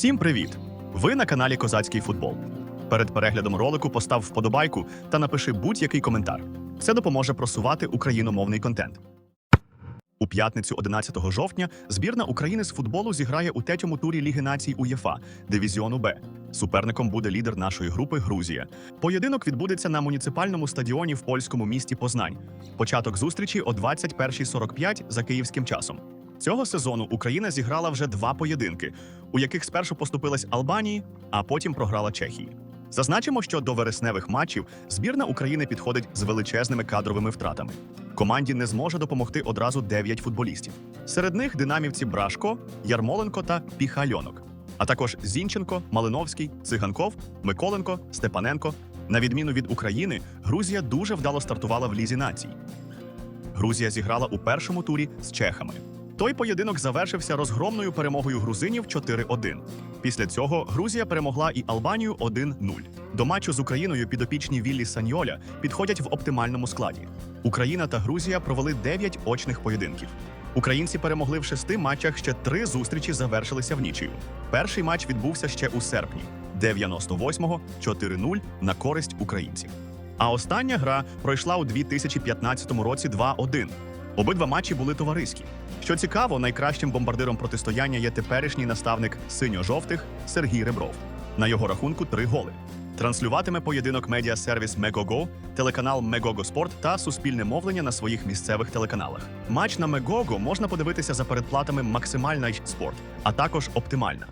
Всім привіт! Ви на каналі Козацький футбол. Перед переглядом ролику постав вподобайку та напиши будь-який коментар. Це допоможе просувати україномовний контент. У п'ятницю 11 жовтня збірна України з футболу зіграє у третьому турі Ліги націй УЄФА дивізіону Б. Суперником буде лідер нашої групи Грузія. Поєдинок відбудеться на муніципальному стадіоні в польському місті Познань. Початок зустрічі о 21.45 за київським часом. Цього сезону Україна зіграла вже два поєдинки, у яких спершу поступилась Албанії, а потім програла Чехії. Зазначимо, що до вересневих матчів збірна України підходить з величезними кадровими втратами. Команді не зможе допомогти одразу 9 футболістів. Серед них динамівці Брашко, Ярмоленко та Піхальонок, а також Зінченко, Малиновський, Циганков, Миколенко, Степаненко. На відміну від України, Грузія дуже вдало стартувала в лізі націй. Грузія зіграла у першому турі з чехами. Той поєдинок завершився розгромною перемогою грузинів 4-1. Після цього Грузія перемогла і Албанію 1-0. До матчу з Україною підопічні Віллі Саньоля підходять в оптимальному складі. Україна та Грузія провели 9 очних поєдинків. Українці перемогли в шести матчах. Ще три зустрічі завершилися в нічию. Перший матч відбувся ще у серпні, 98-го 4-0 на користь українців. А остання гра пройшла у 2015 році 2-1. Обидва матчі були товариські. Що цікаво, найкращим бомбардиром протистояння є теперішній наставник синьо-жовтих Сергій Ребров. На його рахунку три голи. Транслюватиме поєдинок медіасервіс Мегого, телеканал Мегого Спорт та суспільне мовлення на своїх місцевих телеканалах. Матч на Мегого можна подивитися за передплатами Максимальна спорт, а також оптимальна.